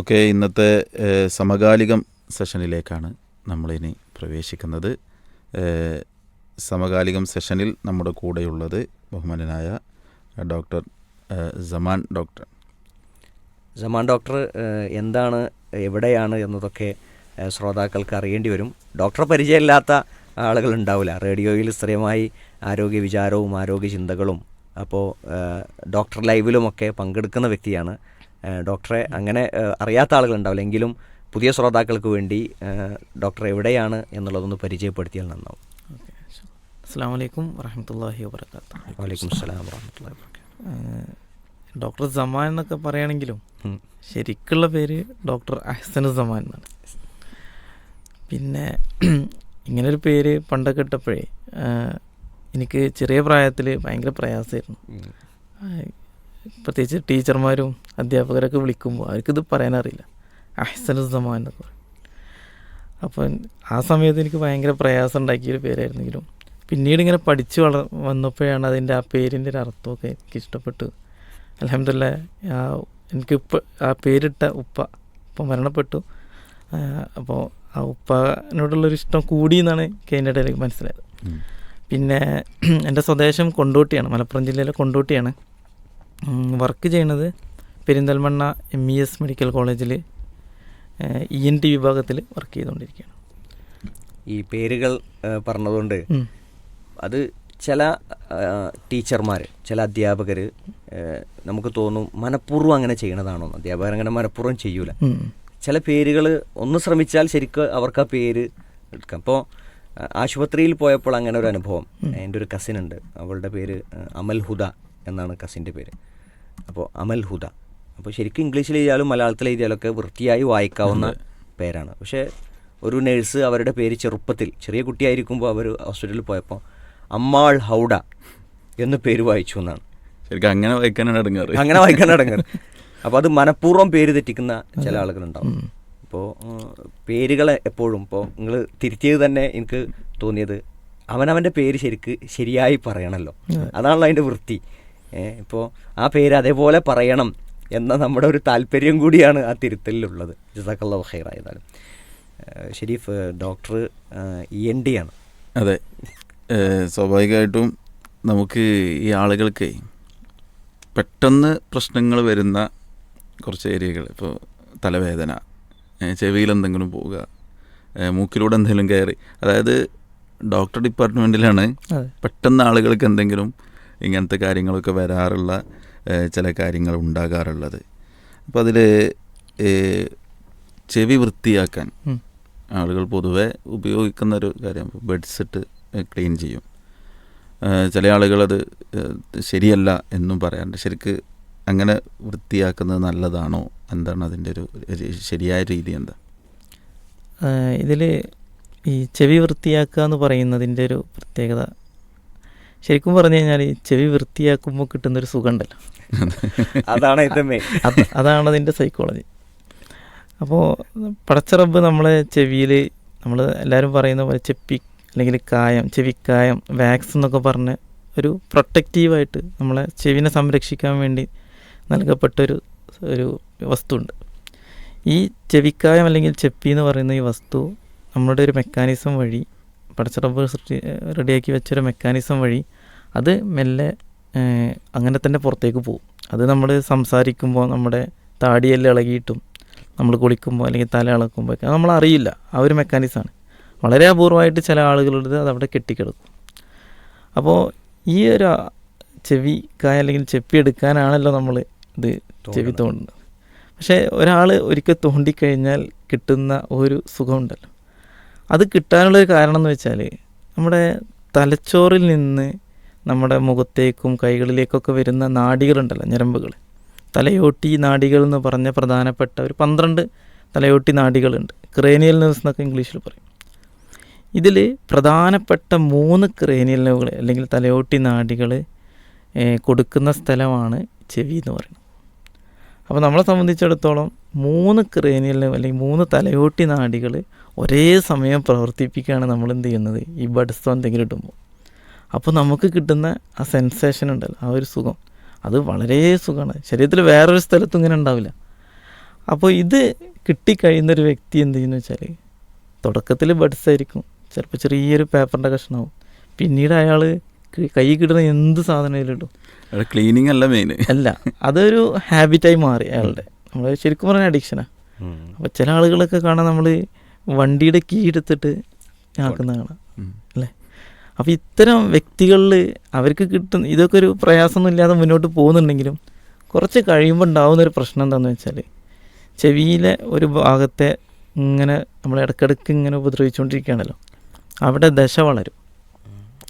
Okay ഇന്നത്തെ സമകാലികം സെഷനിലേക്കാണ് നമ്മളിനി പ്രവേശിക്കുന്നത്. സമകാലികം സെഷനിൽ നമ്മുടെ കൂടെയുള്ളത് ബഹുമാനനായ doctor Jaman doctor. Jaman doctor എന്താണ് എവിടെയാണ് എന്നതൊക്കെ ശ്രോതാക്കൾക്ക് അറിയേണ്ടി വരും. ഡോക്ടറെ പരിചയമില്ലാത്ത ആളുകൾ ഉണ്ടാവില്ല റേഡിയോയിൽ സ്ഥിരമായി ആരോഗ്യ വിചാരവും ആരോഗ്യ ചിന്തകളും അപ്പോൾ ഡോക്ടർ ലൈവിലുമൊക്കെ പങ്കെടുക്കുന്ന വ്യക്തിയാണ് ഡോക്ടറെ അങ്ങനെ അറിയാത്ത ആളുകൾ ഉണ്ടാവില്ല എങ്കിലും പുതിയ ശ്രോതാക്കൾക്ക് വേണ്ടി ഡോക്ടർ എവിടെയാണ് എന്നുള്ളതൊന്ന് പരിചയപ്പെടുത്തിയാൽ നന്നാവും. അസ്സാം വലൈക്കും വറഹമത്തല്ലാഹി വാബർക്കാത്തു വലൈക്കും സ്ലാം ഡോക്ടർ സമാൻ എന്നൊക്കെ പറയുകയാണെങ്കിലും. ശരിക്കുള്ള പേര് ഡോക്ടർ അഹ്സൻ സമാൻ എന്നാണ്. പിന്നെ ഇങ്ങനൊരു പേര് പണ്ടൊക്കെ ഇട്ടപ്പോഴേ എനിക്ക് ചെറിയ പ്രായത്തിൽ ഭയങ്കര പ്രയാസമായിരുന്നു. പ്രത്യേകിച്ച് ടീച്ചർമാരും അധ്യാപകരൊക്കെ വിളിക്കുമ്പോൾ അവർക്കിത് പറയാനറിയില്ല. അഹ്സൻ സമാൻ എന്നൊക്കെ പറയും. അപ്പം ആ സമയത്ത് എനിക്ക് ഭയങ്കര പ്രയാസം ഉണ്ടാക്കിയൊരു പേരായിരുന്നെങ്കിലും പിന്നീട് ഇങ്ങനെ പഠിച്ചു വള വന്നപ്പോഴാണ് അതിന്റെ ആ പേരിന്റെ ഒരു അർത്ഥമൊക്കെ എനിക്ക് ഇഷ്ടപ്പെട്ടു അലഹമില്ല ആ എനിക്ക് ഉപ്പ ആ പേരിട്ട ഉപ്പ ഇപ്പം മരണപ്പെട്ടു. അപ്പോൾ ആ ഉപ്പനോടുള്ളൊരു ഇഷ്ടം കൂടി എന്നാണ് എനിക്ക് അതിന്റെ ഇടയിൽ മനസ്സിലായത്. പിന്നെ എന്റെ സ്വദേശം കൊണ്ടോട്ടിയാണ് മലപ്പുറം ജില്ലയിലെ കൊണ്ടോട്ടിയാണ്. വർക്ക് ചെയ്യണത് Perinthalmanna M E S medical കോളേജിൽ ഇ എൻ ടി വിഭാഗത്തിൽ വർക്ക് ചെയ്തുകൊണ്ടിരിക്കുകയാണ്. ഈ പേരുകൾ പറഞ്ഞതുകൊണ്ട് അത് ചില ടീച്ചർമാർ ചില അധ്യാപകർ നമുക്ക് തോന്നും മനഃപൂർവം അങ്ങനെ ചെയ്യണതാണോ? അധ്യാപകർ അങ്ങനെ മനഃപൂർവം ചെയ്യൂല. ചില പേരുകൾ ഒന്ന് ശ്രമിച്ചാൽ ശരിക്കും അവർക്ക് ആ പേര് എടുക്കാം. അപ്പോൾ ആശുപത്രിയിൽ പോയപ്പോൾ അങ്ങനെ ഒരു അനുഭവം. എന്റെ ഒരു കസിൻ ഉണ്ട്. അവളുടെ പേര് അമൽ ഹുദ എന്നാണ് കസിന്റെ പേര്. അപ്പോൾ അമൽ ഹുദ. അപ്പോൾ ശരിക്കും ഇംഗ്ലീഷിൽ എഴുതിയാലും മലയാളത്തിൽ എഴുതിയാലും ഒക്കെ വൃത്തിയായി വായിക്കാവുന്ന പേരാണ്. പക്ഷേ ഒരു നേഴ്സ് അവരുടെ പേര് ചെറുപ്പത്തിൽ ചെറിയ കുട്ടിയായിരിക്കുമ്പോൾ അവർ ഹോസ്പിറ്റലിൽ പോയപ്പോൾ അമ്മാൾ ഹൗഡ എന്ന് പേര് വായിച്ചു എന്നാണ്. ശരിക്കും അങ്ങനെ വായിക്കാനാണ് അടങ്ങാറ് അങ്ങനെ വായിക്കാൻ അടങ്ങാറ് അപ്പോൾ അത് മനഃപൂർവം പേര് തെറ്റിക്കുന്ന ചില ആളുകളുണ്ടാവും. അപ്പോൾ പേരുകളെ എപ്പോഴും ഇപ്പോൾ നിങ്ങൾ തിരുത്തിയത് തന്നെ എനിക്ക് തോന്നിയത് അവനവന്റെ പേര് ശരിക്ക് ശരിയായി പറയണമല്ലോ അതാണല്ലോ അതിന്റെ വൃത്തി. ഇപ്പോൾ ആ പേര് അതേപോലെ പറയണം എന്ന നമ്മുടെ ഒരു താല്പര്യം കൂടിയാണ് ആ തിരുത്തലിലുള്ളത്. ജസാഖല്ല ഖൈർ ആയതാലും Sharif doctor E N D ആണ്. അതെ. സ്വാഭാവികമായിട്ടും നമുക്ക് ഈ ആളുകൾക്ക് പെട്ടെന്ന് പ്രശ്നങ്ങൾ വരുന്ന കുറച്ച് ഏരിയകൾ. ഇപ്പോൾ തലവേദന ചെവിയിൽ എന്തെങ്കിലും പോവുക മൂക്കിലൂടെ എന്തെങ്കിലും കയറി. അതായത് ഡോക്ടർ ഡിപ്പാർട്ട്മെന്റിലാണ് അതെ. പെട്ടെന്ന് ആളുകൾക്ക് എന്തെങ്കിലും ഇങ്ങനത്തെ കാര്യങ്ങളൊക്കെ വരാറുള്ള ചില കാര്യങ്ങൾ ഉണ്ടാകാറുള്ളത്. അപ്പോൾ അതിൽ ചെവി വൃത്തിയാക്കാൻ ആളുകൾ പൊതുവെ ഉപയോഗിക്കുന്ന ഒരു കാര്യം ബെഡ്സ് ഇട്ട് ക്ലീൻ ചെയ്യും. ചില ആളുകളത് ശരിയല്ല എന്നും പറയാറുണ്ട്. ശരിക്ക് അങ്ങനെ വൃത്തിയാക്കുന്നത് നല്ലതാണോ? എന്താണ് അതിന്റെ ഒരു ഒരു ശരിയായ രീതി എന്താ? ഇതിൽ ഈ ചെവി വൃത്തിയാക്കുക എന്ന് പറയുന്നതിന്റെ ഒരു പ്രത്യേകത ശരിക്കും പറഞ്ഞു കഴിഞ്ഞാൽ ഈ ചെവി വൃത്തിയാക്കുമ്പോൾ കിട്ടുന്നൊരു സുഖമുണ്ടല്ലോ അതാണ് അതാണ് അതിന്റെ സൈക്കോളജി അപ്പോൾ പടച്ചറബ് നമ്മളെ ചെവിയിൽ നമ്മൾ എല്ലാവരും പറയുന്ന പോലെ ചെപ്പി അല്ലെങ്കിൽ കായം ചെവിക്കായം വാക്സ് എന്നൊക്കെ പറഞ്ഞ് ഒരു പ്രൊട്ടക്റ്റീവായിട്ട് നമ്മളെ ചെവിനെ സംരക്ഷിക്കാൻ വേണ്ടി നൽകപ്പെട്ടൊരു ഒരു വസ്തുണ്ട്. ഈ ചെവിക്കായം അല്ലെങ്കിൽ ചെപ്പി എന്ന് പറയുന്ന ഈ വസ്തു നമ്മുടെ ഒരു മെക്കാനിസം വഴി പടച്ചറബ് സൃഷ്ടി റെഡിയാക്കി വെച്ചൊരു മെക്കാനിസം വഴി അത് മെല്ലെ അങ്ങനെ തന്നെ പുറത്തേക്ക് പോകും. അത് നമ്മൾ സംസാരിക്കുമ്പോൾ നമ്മുടെ താടിയെല്ലാം ഇളകിയിട്ടും നമ്മൾ കുളിക്കുമ്പോൾ അല്ലെങ്കിൽ തല ഇളക്കുമ്പോൾ ഒക്കെ നമ്മൾ അറിയില്ല. ആ ഒരു മെക്കാനിസമാണ് വളരെ അപൂർവമായിട്ട് ചില ആളുകളുടെ അത് അവിടെ കെട്ടിക്കിടക്കും. അപ്പോൾ ഈ ഒരു ചെവി കായ അല്ലെങ്കിൽ ചെപ്പി എടുക്കാനാണല്ലോ നമ്മൾ ഇത് ചെവി തോണ്ടുന്നത് പക്ഷേ ഒരാൾ ഒരിക്കൽ തോണ്ടിക്കഴിഞ്ഞാൽ കിട്ടുന്ന ഒരു സുഖമുണ്ടല്ലോ. അത് കിട്ടാനുള്ളൊരു കാരണം എന്ന് വെച്ചാൽ നമ്മുടെ തലച്ചോറിൽ നിന്ന് നമ്മുടെ മുഖത്തേക്കും കൈകളിലേക്കൊക്കെ വരുന്ന നാടികളുണ്ടല്ലോ ഞരമ്പുകൾ തലയോട്ടി നാടികൾ എന്ന് പറഞ്ഞ പ്രധാനപ്പെട്ട ഒരു പന്ത്രണ്ട് തലയോട്ടി നാടികളുണ്ട്. ക്രേനിയൽ നെർവ്സ് എന്നൊക്കെ ഇംഗ്ലീഷിൽ പറയും. ഇതിൽ പ്രധാനപ്പെട്ട മൂന്ന് ക്രേനിയൽ നെർവുകൾ അല്ലെങ്കിൽ തലയോട്ടി നാടികൾ കൊടുക്കുന്ന സ്ഥലമാണ് ചെവി എന്ന് പറയുന്നത്. അപ്പോൾ നമ്മളെ സംബന്ധിച്ചിടത്തോളം മൂന്ന് ക്രേനിയൽ അല്ലെങ്കിൽ മൂന്ന് തലയോട്ടി നാടികൾ ഒരേ സമയം പ്രവർത്തിപ്പിക്കുകയാണ് നമ്മൾ എന്ത് ചെയ്യുന്നത്? ഈ ബഡ്സ്തോ എന്തെങ്കിലും ഇടുമ്പോൾ. അപ്പോൾ നമുക്ക് കിട്ടുന്ന ആ സെൻസേഷൻ ഉണ്ടല്ലോ ആ ഒരു സുഖം. അത് വളരെ സുഖമാണ്. ശരീരത്തിൽ വേറൊരു സ്ഥലത്തും ഇങ്ങനെ ഉണ്ടാവില്ല. അപ്പോൾ ഇത് കിട്ടിക്കഴിയുന്നൊരു വ്യക്തി എന്ത് ചെയ്യുന്നു വെച്ചാൽ തുടക്കത്തിൽ ബഡ്സ് ആയിരിക്കും. ചിലപ്പോൾ ചെറിയൊരു പേപ്പറിന്റെ കഷ്ണമാവും. പിന്നീട് അയാൾ കൈ കിട്ടുന്ന എന്ത് അവിടെ ക്ലീനിങ് അല്ല മെയിൻ അല്ല അതൊരു ഹാബിറ്റായി മാറി അയാളുടെ. നമ്മൾ ശരിക്കും പറഞ്ഞാൽ അഡിക്ഷനാണ്. അപ്പോൾ ചില ആളുകളൊക്കെ കാണാൻ നമ്മൾ വണ്ടിയുടെ കീ എടുത്തിട്ട് ആക്കുന്ന കാണാം അല്ലേ? അപ്പോൾ ഇത്തരം വ്യക്തികളിൽ അവർക്ക് കിട്ടുന്ന ഇതൊക്കെ ഒരു പ്രയാസമൊന്നും ഇല്ലാതെ മുന്നോട്ട് പോകുന്നുണ്ടെങ്കിലും കുറച്ച് കഴിയുമ്പോൾ ഉണ്ടാകുന്ന ഒരു പ്രശ്നം എന്താണെന്ന് വെച്ചാൽ ചെവിയിലെ ഒരു ഭാഗത്തെ ഇങ്ങനെ നമ്മൾ ഇടയ്ക്കിടയ്ക്ക് ഇങ്ങനെ ഉപദ്രവിച്ചുകൊണ്ടിരിക്കുകയാണല്ലോ അവിടെ ദശ വളരും.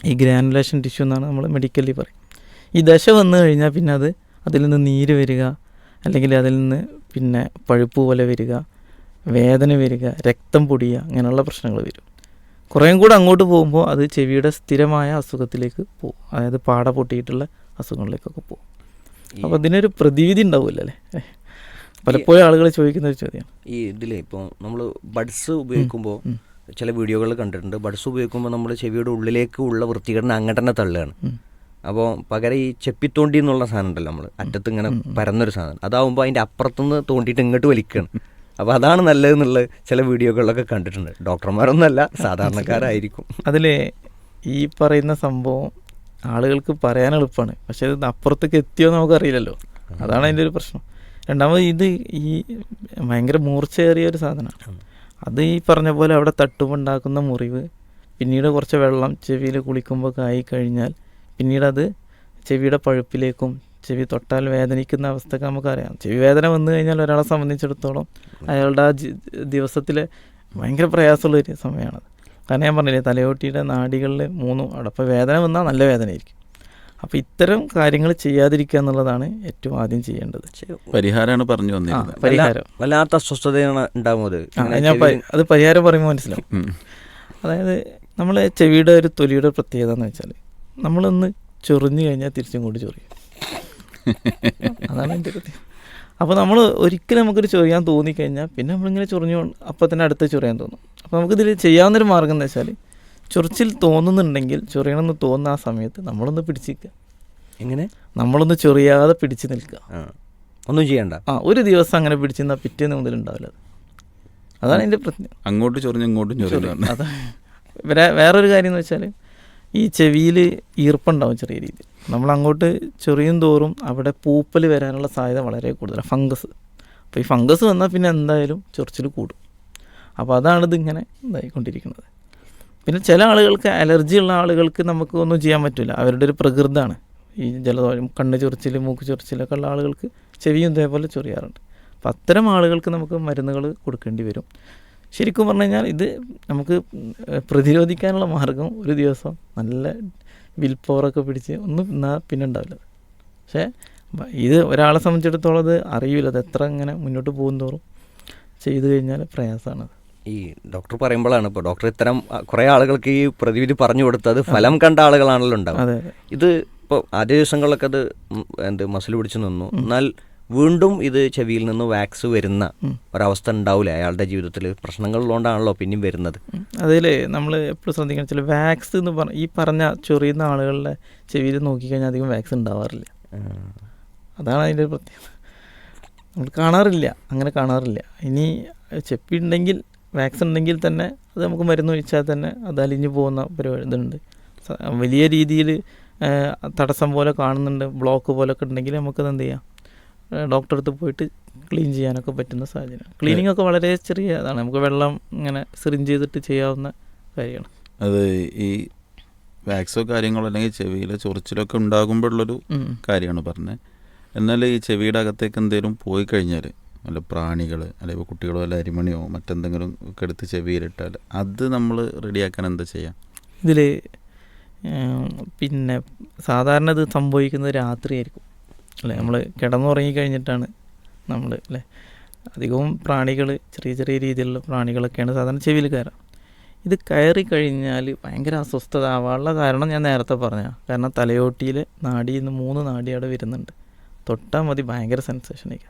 ഈ ഗ്രാനുലേഷൻ ടിഷ്യൂ എന്നാണ് നമ്മൾ മെഡിക്കലി പറയും. ഈ ദശ വന്നു കഴിഞ്ഞാൽ പിന്നെ അത് അതിൽ നിന്ന് നീര് വരിക അല്ലെങ്കിൽ അതിൽ നിന്ന് പിന്നെ പഴുപ്പ് പോലെ വരിക വേദന വരിക രക്തം പൊടിയുക അങ്ങനെയുള്ള പ്രശ്നങ്ങൾ വരും. കുറേയും കൂടെ അങ്ങോട്ട് പോകുമ്പോൾ അത് ചെവിയുടെ സ്ഥിരമായ അസുഖത്തിലേക്ക് പോകും. അതായത് പാട പൊട്ടിയിട്ടുള്ള അസുഖങ്ങളിലേക്കൊക്കെ പോകും. അപ്പോൾ അതിനൊരു പ്രതിവിധി ഉണ്ടാവില്ല അല്ലേ? പലപ്പോഴും ആളുകൾ ചോദിക്കുന്ന ഒരു ചോദ്യം ഈ ഇതിലേ ഇപ്പോൾ നമ്മൾ ബഡ്സ് ഉപയോഗിക്കുമ്പോൾ ചില വീഡിയോകൾ കണ്ടിട്ടുണ്ട്. ബഡ്സ് ഉപയോഗിക്കുമ്പോൾ നമ്മൾ ചെവിയുടെ ഉള്ളിലേക്ക് ഉള്ള വൃത്തികരണം അങ്ങോട്ട് തന്നെ തള്ളുകയാണ്. അപ്പോൾ പകരം ഈ ചെപ്പിത്തോണ്ടി എന്നുള്ള സാധനം ഉണ്ടല്ലോ നമ്മൾ അറ്റത്ത് ഇങ്ങനെ പരന്നൊരു സാധനം. അതാവുമ്പോൾ അതിന്റെ അപ്പുറത്തുനിന്ന് തോണ്ടിയിട്ട് ഇങ്ങോട്ട് വലിക്കുകയാണ് അപ്പോൾ അതാണ് നല്ലതെന്നുള്ള ചില വീഡിയോകളിലൊക്കെ കണ്ടിട്ടുണ്ട്. ഡോക്ടർമാരൊന്നുമല്ല സാധാരണക്കാരായിരിക്കും. അതിലെ ഈ പറയുന്ന സംഭവം ആളുകൾക്ക് പറയാൻ എളുപ്പമാണ് പക്ഷെ ഇത് അപ്പുറത്തേക്ക് എത്തിയോ എന്ന് നമുക്കറിയില്ലല്ലോ. അതാണ് അതിന്റെ ഒരു പ്രശ്നം. രണ്ടാമത് ഇത് ഈ ഭയങ്കര മൂർച്ചയേറിയ ഒരു സാധനമാണ്. അത് ഈ പറഞ്ഞ പോലെ അവിടെ തട്ടുമുണ്ടാക്കുന്ന മുറിവ് പിന്നീട് കുറച്ച് വെള്ളം ചെവിയിൽ കുളിക്കുമ്പോൾ ആയി കഴിഞ്ഞാൽ പിന്നീട് അത് ചെവിയുടെ പഴുപ്പിലേക്കും ചെവി തൊട്ടാൽ വേദനിക്കുന്ന അവസ്ഥയൊക്കെ നമുക്കറിയാം. ചെവി വേദന വന്നു കഴിഞ്ഞാൽ ഒരാളെ സംബന്ധിച്ചിടത്തോളം അയാളുടെ ആ ജി- ദിവസത്തിലെ ഭയങ്കര പ്രയാസമുള്ള ഒരു സമയമാണത് കാരണം ഞാൻ പറഞ്ഞില്ലേ തലയോട്ടിയുടെ നാടികളിൽ മൂന്നും അവിടെ അപ്പോൾ വേദന വന്നാൽ നല്ല വേദനയായിരിക്കും. അപ്പോൾ ഇത്തരം കാര്യങ്ങൾ ചെയ്യാതിരിക്കുക എന്നുള്ളതാണ് ഏറ്റവും ആദ്യം ചെയ്യേണ്ടത്. പരിഹാരമാണ് പറഞ്ഞു വന്നിരുന്നത് പരിഹാരം. വല്ലാത്ത അസ്വസ്ഥതയാണ് ഉണ്ടാകുന്നത് ഞാൻ അത് പരിഹാരം പറയുമ്പോൾ മനസ്സിലാവും. അതായത് നമ്മൾ ചെവിയുടെ ഒരു തൊലിയുടെ പ്രത്യേകത എന്ന് വെച്ചാൽ നമ്മളൊന്ന് ചൊറിഞ്ഞു കഴിഞ്ഞാൽ തിരിച്ചും കൂടി ചൊറിയും. അതാണ് എന്റെ കൃത്യം. അപ്പോൾ നമ്മൾ ഒരിക്കലും നമുക്കൊരു ചൊറിയാൻ തോന്നിക്കഴിഞ്ഞാൽ പിന്നെ നമ്മളിങ്ങനെ ചൊറിഞ്ഞു അപ്പോൾ തന്നെ അടുത്ത് ചൊറിയാൻ തോന്നും. അപ്പോൾ നമുക്കിതിൽ ചെയ്യാവുന്നൊരു മാർഗം എന്ന് വെച്ചാൽ ചൊറിച്ചിൽ തോന്നുന്നുണ്ടെങ്കിൽ ചൊറിയണമെന്ന് തോന്നുന്ന ആ സമയത്ത് നമ്മളൊന്ന് പിടിച്ചിരിക്കുക എങ്ങനെ? നമ്മളൊന്ന് ചൊറിയാതെ പിടിച്ചു നിൽക്കുക ഒന്നും ചെയ്യണ്ട. ആ ഒരു ദിവസം അങ്ങനെ പിടിച്ച് നിന്നാൽ പിറ്റേന്ന് മുതൽ ഉണ്ടാവില്ല അത്. അതാണ് എന്റെ പ്രശ്നം അങ്ങോട്ട് ചൊറിഞ്ഞ് ഇങ്ങോട്ടും ചൊറിഞ്ഞു അതാ. വേ- വേറൊരു കാര്യം എന്ന് വെച്ചാൽ ഈ ചെവിയിൽ ഈർപ്പുണ്ടാവും ചെറിയ രീതിയിൽ. നമ്മൾ അങ്ങോട്ട് ചെറിയും തോറും അവിടെ പൂപ്പൽ വരാനുള്ള സാധ്യത വളരെ കൂടുതലാണ്. ഫംഗസ്. അപ്പോൾ ഈ ഫംഗസ് വന്നാൽ പിന്നെ എന്തായാലും ചൊറിച്ചിൽ കൂടും. അപ്പോൾ അതാണ് ഇതിങ്ങനെ ഇതായിക്കൊണ്ടിരിക്കുന്നത്. പിന്നെ ചില ആളുകൾക്ക് അലർജി ഉള്ള ആളുകൾക്ക് നമുക്ക് ഒന്നും ചെയ്യാൻ പറ്റില്ല. അവരുടെ ഒരു പ്രകൃതമാണ് ഈ ജലദോഷം കണ്ണ് ചൊറിച്ചിൽ മൂക്ക് ചൊറിച്ചിലൊക്കെ ഉള്ള ആളുകൾക്ക് ചെവിയും ഇതേപോലെ ചൊറിയാറുണ്ട്. അപ്പം അത്തരം ആളുകൾക്ക് നമുക്ക് മരുന്നുകൾ കൊടുക്കേണ്ടി വരും. ശരിക്കും പറഞ്ഞു കഴിഞ്ഞാൽ ഇത് നമുക്ക് പ്രതിരോധിക്കാനുള്ള മാർഗം ഒരു ദിവസം നല്ല വിൽ പവറൊക്കെ പിടിച്ച് ഒന്നും എന്നാൽ പിന്നെ ഉണ്ടാവില്ല. പക്ഷേ ഇത് ഒരാളെ സംബന്ധിച്ചിടത്തോളം അത് അറിയില്ല അത് എത്ര ഇങ്ങനെ മുന്നോട്ട് പോകും തോറും ചെയ്തു കഴിഞ്ഞാൽ പ്രയാസമാണത് ഈ ഡോക്ടർ പറയുമ്പോഴാണ് ഇപ്പോൾ ഡോക്ടർ ഇത്തരം കുറേ ആളുകൾക്ക് ഈ പ്രതിവിധി പറഞ്ഞു കൊടുത്തത് ഫലം കണ്ട ആളുകളാണല്ലോ ഉണ്ടാവും ഇത് ഇപ്പോൾ ആദ്യ ദിവസങ്ങളിലൊക്കെ അത് എന്ത് മസിൽ പിടിച്ച് നിന്നു. എന്നാൽ വീണ്ടും ഇത് ചെവിയിൽ നിന്ന് വാക്സ് വരുന്ന ഒരവസ്ഥ ഉണ്ടാവില്ല അയാളുടെ ജീവിതത്തിൽ പ്രശ്നങ്ങളുള്ളതുകൊണ്ടാണല്ലോ പിന്നെയും വരുന്നത്. അതിൽ നമ്മൾ എപ്പോഴും ശ്രദ്ധിക്കണം. വെച്ചാൽ വാക്സ് എന്ന് പറഞ്ഞ ഈ പറഞ്ഞ ചൊറിയുന്ന ആളുകളുടെ ചെവിയിൽ നോക്കിക്കഴിഞ്ഞാൽ അധികം വാക്സ് ഉണ്ടാവാറില്ല. അതാണ് അതിന്റെ പ്രത്യേകത. നമ്മൾ കാണാറില്ല. അങ്ങനെ കാണാറില്ല. ഇനി ചെപ്പി ഉണ്ടെങ്കിൽ വാക്സ് ഉണ്ടെങ്കിൽ തന്നെ അത് നമുക്ക് മരുന്ന് ഒഴിച്ചാൽ തന്നെ അത് അലിഞ്ഞു പോകുന്ന പരിപാടി ഇതുണ്ട്. വലിയ രീതിയിൽ തടസ്സം പോലെ കാണുന്നുണ്ട് ബ്ലോക്ക് പോലൊക്കെ ഉണ്ടെങ്കിൽ നമുക്കത് എന്ത് ചെയ്യാം? ഡോക്ടറെ അടുത്ത് പോയിട്ട് ക്ലീൻ ചെയ്യാനൊക്കെ പറ്റുന്ന സാഹചര്യം. ക്ലീനിങ് ഒക്കെ വളരെ ചെറിയ അതാണ് നമുക്ക് വെള്ളം ഇങ്ങനെ സിറിഞ്ച് ചെയ്തിട്ട് ചെയ്യാവുന്ന കാര്യമാണ്. അത് ഈ വാക്സോ കാര്യങ്ങളോ അല്ലെങ്കിൽ ചെവിയിലെ ചൊറിച്ചിലൊക്കെ ഉണ്ടാകുമ്പോഴുള്ളൊരു. കാര്യമാണ് പറഞ്ഞത്. എന്നാൽ ഈ ചെവിയുടെ അകത്തേക്ക് എന്തെങ്കിലും പോയി കഴിഞ്ഞാൽ വല്ല പ്രാണികൾ അല്ലെങ്കിൽ കുട്ടികളോ അല്ല അരിമണിയോ മറ്റെന്തെങ്കിലും ഒക്കെ എടുത്ത് ചെവിയിലിട്ടാൽ അത് നമ്മൾ റെഡിയാക്കാൻ എന്താ ചെയ്യാം? ഇതിൽ പിന്നെ സാധാരണ ഇത് സംഭവിക്കുന്നത് രാത്രിയായിരിക്കും. അല്ലേ? നമ്മൾ കിടന്നുറങ്ങി കഴിഞ്ഞിട്ടാണ് നമ്മൾ അല്ലേ? അധികവും പ്രാണികൾ ചെറിയ ചെറിയ രീതിയിലുള്ള പ്രാണികളൊക്കെയാണ് സാധാരണ ചെവിയിൽ കയറാം ഇത് കയറി കഴിഞ്ഞാൽ ഭയങ്കര അസ്വസ്ഥത ആവാനുള്ള കാരണം ഞാൻ നേരത്തെ പറഞ്ഞ കാരണം തലയോട്ടിയിൽ നാടിയിൽ നിന്ന് മൂന്ന് നാടി അവിടെ വരുന്നുണ്ട്. തൊട്ടാൽ മതി ഭയങ്കര സെൻസേഷനൊക്കെ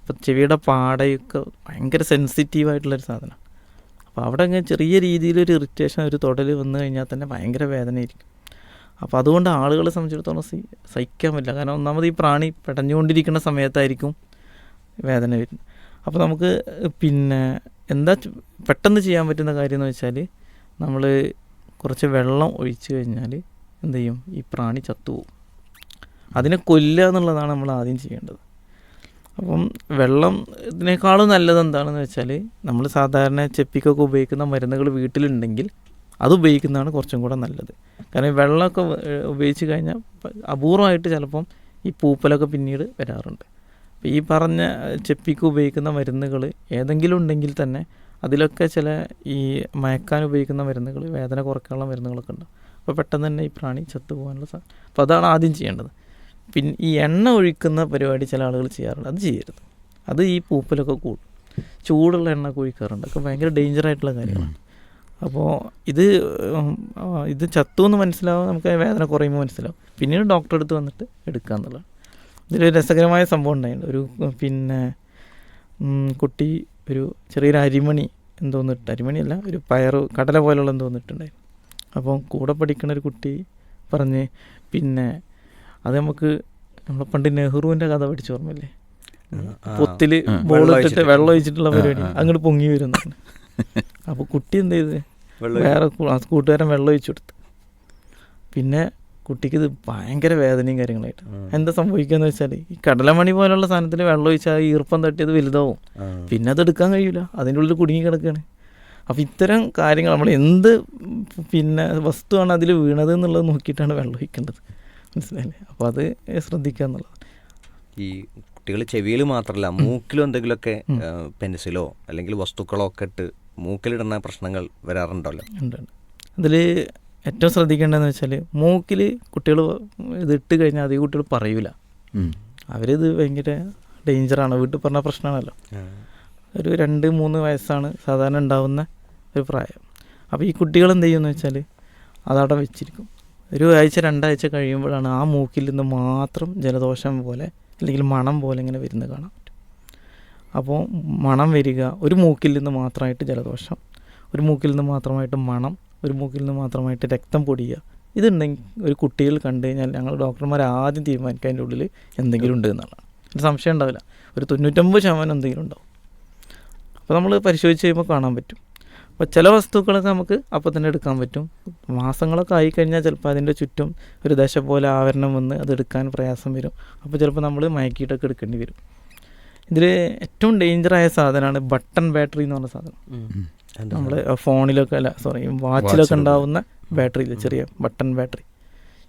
അപ്പോൾ ചെവിയുടെ പാടയൊക്കെ ഭയങ്കര സെൻസിറ്റീവായിട്ടുള്ളൊരു സാധനം. അപ്പോൾ അവിടെ ചെറിയ രീതിയിലൊരു ഇറിറ്റേഷൻ ഒരു തൊടൽ വന്നു കഴിഞ്ഞാൽ തന്നെ ഭയങ്കര വേദനയായിരിക്കും. അപ്പോൾ അതുകൊണ്ട് ആളുകളെ സംബന്ധിച്ചിടത്തോളം സി സഹിക്കാൻ പറ്റില്ല കാരണം ഒന്നാമത് ഈ പ്രാണി പെടഞ്ഞുകൊണ്ടിരിക്കുന്ന സമയത്തായിരിക്കും വേദന വരുന്നത്. അപ്പോൾ നമുക്ക് പിന്നെ എന്താ പെട്ടെന്ന് ചെയ്യാൻ പറ്റുന്ന കാര്യം എന്ന് വെച്ചാൽ നമ്മൾ കുറച്ച് വെള്ളം ഒഴിച്ചു കഴിഞ്ഞാൽ എന്ത് ചെയ്യും? ഈ പ്രാണി ചത്തുപോകും. അതിനെ കൊല്ലുക എന്നുള്ളതാണ് നമ്മൾ ആദ്യം ചെയ്യേണ്ടത്. അപ്പം വെള്ളം ഇതിനേക്കാളും നല്ലത് എന്താണെന്ന് വെച്ചാൽ നമ്മൾ സാധാരണ ചെപ്പിക്കൊക്കെ ഉപയോഗിക്കുന്ന മരുന്നുകൾ വീട്ടിലുണ്ടെങ്കിൽ അത് ഉപയോഗിക്കുന്നതാണ് കുറച്ചും കൂടെ നല്ലത്. കാരണം ഈ വെള്ളമൊക്കെ ഉപയോഗിച്ച് കഴിഞ്ഞാൽ അപൂർവമായിട്ട് ചിലപ്പം ഈ പൂപ്പലൊക്കെ പിന്നീട് വരാറുണ്ട്. അപ്പോൾ ഈ പറഞ്ഞ ചെപ്പിക്ക് ഉപയോഗിക്കുന്ന മരുന്നുകൾ ഏതെങ്കിലും ഉണ്ടെങ്കിൽ തന്നെ അതിലൊക്കെ ചില ഈ മയക്കാൻ ഉപയോഗിക്കുന്ന മരുന്നുകൾ വേദന കുറയ്ക്കാനുള്ള മരുന്നുകളൊക്കെ ഉണ്ട്. അപ്പോൾ പെട്ടെന്ന് തന്നെ ഈ പ്രാണി ചത്തുപോകാനുള്ള സാധ്യത അപ്പോൾ അതാണ് ആദ്യം ചെയ്യേണ്ടത്. പിന്നെ ഈ എണ്ണ ഒഴിക്കുന്ന പരിപാടി ചില ആളുകൾ ചെയ്യാറുണ്ട്. അത് ചെയ്യരുത്. അത് ഈ പൂപ്പലൊക്കെ കൂടും. ചൂടുള്ള എണ്ണ ഒഴിക്കാറുണ്ട്. അതൊക്കെ ഭയങ്കര ഡേഞ്ചറായിട്ടുള്ള കാര്യമാണ് അപ്പോൾ ഇത് ഇത് ചത്തു എന്ന് മനസ്സിലാവും നമുക്ക് വേദന കുറയുമ്പോൾ മനസ്സിലാവും. പിന്നീട് ഡോക്ടറെ അടുത്ത് വന്നിട്ട് എടുക്കുക എന്നുള്ളതാണ്. ഇതിലൊരു രസകരമായ സംഭവം ഉണ്ടായിട്ടുണ്ട്. ഒരു പിന്നെ കുട്ടി ഒരു ചെറിയൊരു അരിമണി എന്തോന്നിട്ട് അരിമണിയല്ല ഒരു പയറ് കടല പോലുള്ള എന്തോന്നിട്ടുണ്ടായിരുന്നു അപ്പോൾ കൂടെ പഠിക്കുന്ന ഒരു കുട്ടി പറഞ്ഞ് പിന്നെ അത് നമുക്ക് നമ്മളെ പണ്ട് നെഹ്റുവിന്റെ കഥ പഠിച്ചു ഓർമ്മയില്ലേ? പൊത്തിൽ ബോൾ ഇട്ടിട്ട് വെള്ളം ഒഴിച്ചിട്ടുള്ള പരിപാടി അങ്ങോട്ട് പൊങ്ങി വരുന്നതാണ്. അപ്പോൾ കുട്ടി എന്ത് ചെയ്ത്? വേറെ കൂട്ടുകാരൻ വെള്ളം ഒഴിച്ചു കൊടുത്തു. പിന്നെ കുട്ടിക്ക് ഇത് ഭയങ്കര വേദനയും കാര്യങ്ങളായിട്ട്. എന്താ സംഭവിക്കുകയെന്ന് വെച്ചാൽ ഈ കടലമണി പോലുള്ള സാധനത്തിൽ വെള്ളം ഒഴിച്ചാൽ ഈർപ്പം തട്ടിയത് വലുതാവും. പിന്നെ അത് എടുക്കാൻ കഴിയില്ല അതിന്റെ ഉള്ളിൽ കുടുങ്ങി കിടക്കുകയാണ് അപ്പോൾ ഇത്തരം കാര്യങ്ങൾ നമ്മൾ എന്ത് പിന്നെ വസ്തുവാണ് അതിൽ വീണത് എന്നുള്ളത് നോക്കിയിട്ടാണ് വെള്ളം ഒഴിക്കേണ്ടത്. മനസ്സിലായില്ലേ? അപ്പോൾ അത് ശ്രദ്ധിക്കുക എന്നുള്ളത്. ഈ കുട്ടികൾ ചെവിയിൽ മാത്രമല്ല മൂക്കിലോ എന്തെങ്കിലുമൊക്കെ. പെൻസിലോ അല്ലെങ്കിൽ വസ്തുക്കളോ ഒക്കെ ഇട്ട് മൂക്കിലിടുന്ന പ്രശ്നങ്ങൾ വരാറുണ്ടല്ലോ. ഉണ്ട് അതിൽ ഏറ്റവും ശ്രദ്ധിക്കേണ്ടതെന്ന് വെച്ചാൽ മൂക്കിൽ കുട്ടികൾ ഇത് ഇട്ട് കഴിഞ്ഞാൽ അധികം കുട്ടികൾ പറയൂല. അവരിത് ഭയങ്കര ഡേഞ്ചറാണ്. വീട്ടിൽ പറഞ്ഞ പ്രശ്നമാണല്ലോ. ഒരു രണ്ട് മൂന്ന് വയസ്സാണ് സാധാരണ ഉണ്ടാവുന്ന ഒരു പ്രായം. അപ്പോൾ ഈ കുട്ടികൾ എന്ത് ചെയ്യുമെന്ന് വെച്ചാൽ അതവിടെ വെച്ചിരിക്കും. ഒരു ആഴ്ച രണ്ടാഴ്ച കഴിയുമ്പോഴാണ് ആ മൂക്കിൽ നിന്ന് മാത്രം ജലദോഷം പോലെ അല്ലെങ്കിൽ മണം പോലെ ഇങ്ങനെ വരുന്നത് പറ്റും അപ്പോൾ മണം വരിക ഒരു മൂക്കിൽ നിന്ന് മാത്രമായിട്ട് ജലദോഷം ഒരു മൂക്കിൽ നിന്ന് മാത്രമായിട്ട് മണം ഒരു മൂക്കിൽ നിന്ന് മാത്രമായിട്ട് രക്തം പൊടിയുക ഇതുണ്ടെങ്കിൽ ഒരു കുട്ടികൾ കണ്ടു കഴിഞ്ഞാൽ ഞങ്ങൾ ഡോക്ടർമാർ ആദ്യം തീരുമാനിക്കുക അതിന്റെ ഉള്ളിൽ എന്തെങ്കിലും ഉണ്ട് എന്നാണ് ഒരു സംശയം ഉണ്ടാവില്ല. ഒരു തൊണ്ണൂറ്റൊമ്പത് ശതമാനം എന്തെങ്കിലും ഉണ്ടാവും. അപ്പോൾ നമ്മൾ പരിശോധിച്ച് കഴിയുമ്പോൾ കാണാൻ പറ്റും. അപ്പോൾ ചില വസ്തുക്കളൊക്കെ നമുക്ക് അപ്പോൾ തന്നെ എടുക്കാൻ പറ്റും. മാസങ്ങളൊക്കെ ആയിക്കഴിഞ്ഞാൽ ചിലപ്പോൾ അതിന്റെ ചുറ്റും ഒരു ദശ പോലെ ആവരണം വന്ന് അത് എടുക്കാൻ പ്രയാസം വരും. അപ്പോൾ ചിലപ്പോൾ നമ്മൾ മയക്കിയിട്ടൊക്കെ എടുക്കേണ്ടി വരും. ഇതിൽ ഏറ്റവും ഡേഞ്ചറായ സാധനമാണ് ബട്ടൺ ബാറ്ററി എന്ന് പറഞ്ഞ സാധനം. നമ്മൾ ഫോണിലൊക്കെ അല്ല സോറി വാച്ചിലൊക്കെ. ഉണ്ടാവുന്ന ബാറ്ററി ഇല്ല ചെറിയ ബട്ടൺ ബാറ്ററി.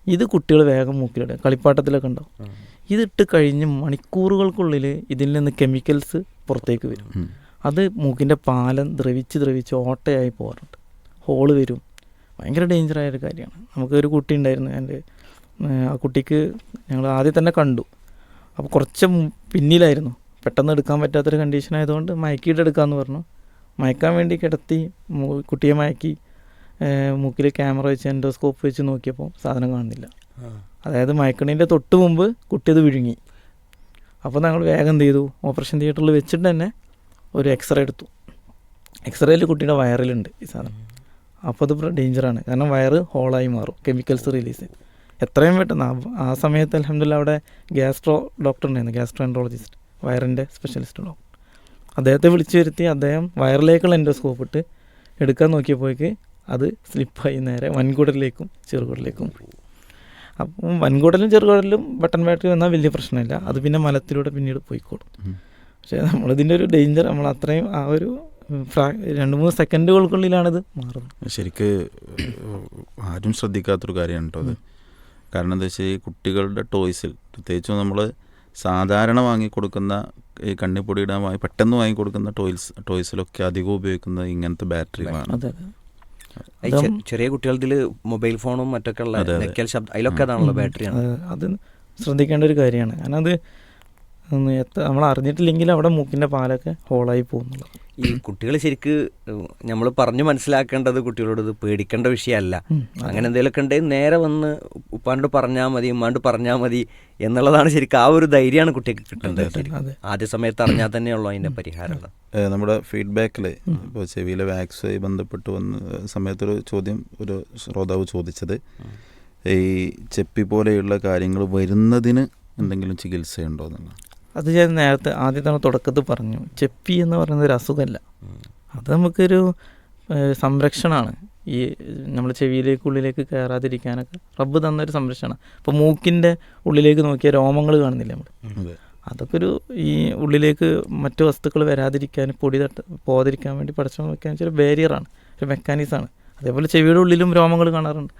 ഇത് കുട്ടികൾ വേഗം മൂക്കിലിടുക. കളിപ്പാട്ടത്തിലൊക്കെ ഉണ്ടാവും. ഇതിട്ട് കഴിഞ്ഞ് മണിക്കൂറുകൾക്കുള്ളിൽ ഇതിൽ നിന്ന് കെമിക്കൽസ് പുറത്തേക്ക് വരും. അത് മൂക്കിന്റെ പാലം ദ്രവിച്ച് ദ്രവിച്ച് ഓട്ടയായി പോകാറുണ്ട്. ഹോൾ വരും. ഭയങ്കര ഡേഞ്ചറായ ഒരു കാര്യമാണ്. നമുക്കൊരു കുട്ടി ഉണ്ടായിരുന്നു. എന്റെ ആ കുട്ടിക്ക് ഞങ്ങൾ ആദ്യം തന്നെ കണ്ടു. അപ്പോൾ കുറച്ച് പിന്നിലായിരുന്നു. പെട്ടെന്ന് എടുക്കാൻ പറ്റാത്തൊരു കണ്ടീഷൻ ആയതുകൊണ്ട് മയക്കിയിട്ട് എടുക്കാമെന്ന് പറഞ്ഞു. മയക്കാൻ വേണ്ടി കിടത്തി കുട്ടിയെ മയക്കി മൂക്കിൽ ക്യാമറ വെച്ച് എൻഡോസ്കോപ്പ് വെച്ച് നോക്കിയപ്പോൾ സാധനം കാണുന്നില്ല. അതായത് മയക്കണീന്റെ തൊട്ട് മുമ്പ് കുട്ടി അത് വിഴുങ്ങി. അപ്പോൾ ഞങ്ങൾ വേഗം എന്ത് ചെയ്തു? ഓപ്പറേഷൻ തിയേറ്ററിൽ വെച്ചിട്ട് തന്നെ ഒരു എക്സ്റേ എടുത്തു. എക്സ്റേയിൽ കുട്ടിയുടെ വയറിലുണ്ട് ഈ സാധനം. അപ്പോൾ അത് ഡേഞ്ചറാണ് കാരണം വയറ് ഹോളായി മാറും കെമിക്കൽസ് റിലീസ് ചെയ്യും. എത്രയും പെട്ടെന്ന് ആ- ആ സമയത്ത് അലഹമില്ല അവിടെ ഗ്യാസ്ട്രോ ഡോക്ടർ ഉണ്ടായിരുന്നു ഗ്യാസ്ട്രോ എൻട്രോളജിസ്റ്റ് വയറിന്റെ സ്പെഷ്യലിസ്റ്റ് ഡോക്ടർ അദ്ദേഹത്തെ വിളിച്ചു വരുത്തി അദ്ദേഹം വയറിലേക്കുള്ള എൻഡോസ്കോപ്പ് ഇട്ട് എടുക്കാൻ നോക്കിയപ്പോഴേക്ക് അത് സ്ലിപ്പായി നേരെ വൻകുടലിലേക്കും ചെറുകുടലിലേക്കും പോയി. അപ്പം വൻകുടലും ചെറുകുടലും ബട്ടൺ ബാറ്ററി വന്നാൽ വലിയ പ്രശ്നമില്ല. അത് പിന്നെ മലത്തിലൂടെ പിന്നീട് പോയിക്കോളും. പക്ഷേ നമ്മളിതിന്റെ ഒരു ഡേഞ്ചർ നമ്മൾ അത്രയും ആ ഒരു ഫ്രാ രണ്ട് മൂന്ന് സെക്കൻഡുകൾക്കുള്ളിലാണിത് മാറുന്നത്. ശരിക്ക് ആരും ശ്രദ്ധിക്കാത്തൊരു കാര്യമാണ് കേട്ടോ അത് കാരണം എന്താ വെച്ചാൽ ഈ കുട്ടികളുടെ ടോയ്സിൽ പ്രത്യേകിച്ചും നമ്മൾ സാധാരണ വാങ്ങിക്കൊടുക്കുന്ന ഈ കണ്ണിപ്പൊടിയുടെ വാങ്ങി പെട്ടെന്ന് വാങ്ങിക്കൊടുക്കുന്ന ടോയ്സ് ടോയ്സിലൊക്കെ അധികം ഉപയോഗിക്കുന്നത് ഇങ്ങനത്തെ അതെ ചെറിയ കുട്ടികളുടെ മൊബൈൽ ഫോണും മറ്റൊക്കെ ഉള്ള ശബ്ദം അതിലൊക്കെ അതാണല്ലോ ബാറ്ററി ബാറ്ററിയാണ് അത് ശ്രദ്ധിക്കേണ്ട ഒരു കാര്യമാണ്. കാരണം അത് നമ്മൾ അറിഞ്ഞിട്ടില്ലെങ്കിൽ അവിടെ മൂക്കിന്റെ പാലൊക്കെ ഹോളായി പോകുന്നുള്ളത് ഈ കുട്ടികൾ ശരിക്ക് നമ്മൾ പറഞ്ഞു മനസ്സിലാക്കേണ്ടത് കുട്ടികളോട് ഇത് പേടിക്കേണ്ട വിഷയമല്ല. അങ്ങനെ എന്തെങ്കിലുമൊക്കെ ഉണ്ടെങ്കിൽ നേരെ വന്ന് ഉപ്പാണ്ട് പറഞ്ഞാൽ മതി ഉമ്മാണ്ട് പറഞ്ഞാൽ മതി എന്നുള്ളതാണ് ശരിക്കും ആ ഒരു ധൈര്യമാണ് കുട്ടിക്ക് കിട്ടേണ്ടത്. അതെ. ആദ്യ സമയത്ത് അറിഞ്ഞാൽ തന്നെയുള്ളൂ അതിന്റെ പരിഹാരം നമ്മുടെ ഫീഡ്ബാക്കിൽ ഇപ്പോൾ ചെവിയിലെ വാക്സുമായി ബന്ധപ്പെട്ട് വന്ന സമയത്തൊരു ചോദ്യം ഒരു ശ്രോതാവ് ചോദിച്ചത്. ഈ ചെപ്പി പോലെയുള്ള കാര്യങ്ങൾ വരുന്നതിന് എന്തെങ്കിലും ചികിത്സയുണ്ടോ എന്നുള്ളതാണ് അത് ഞാൻ നേരത്തെ ആദ്യം തന്നെ തുടക്കത്തിൽ പറഞ്ഞു. ചെപ്പി എന്ന് പറയുന്നത് ഒരു അസുഖമല്ല. അത് നമുക്കൊരു സംരക്ഷണമാണ്. ഈ നമ്മൾ ചെവിയിലേക്ക് ഉള്ളിലേക്ക് കയറാതിരിക്കാനൊക്കെ റബ്ബ് തന്നൊരു സംരക്ഷണമാണ്. അപ്പോൾ മൂക്കിന്റെ ഉള്ളിലേക്ക് നോക്കിയാൽ രോമങ്ങൾ കാണുന്നില്ല നമ്മൾ അതെ അതൊക്കെ ഒരു ഈ ഉള്ളിലേക്ക് മറ്റു വസ്തുക്കൾ വരാതിരിക്കാൻ പൊടി തട്ട് പോകാതിരിക്കാൻ വേണ്ടി പഠിച്ചു വെക്കാൻ വെച്ചാൽ ബാരിയറാണ് ഒരു മെക്കാനിസമാണ് അതേപോലെ ചെവിയുടെ ഉള്ളിലും രോമങ്ങൾ കാണാറുണ്ട്.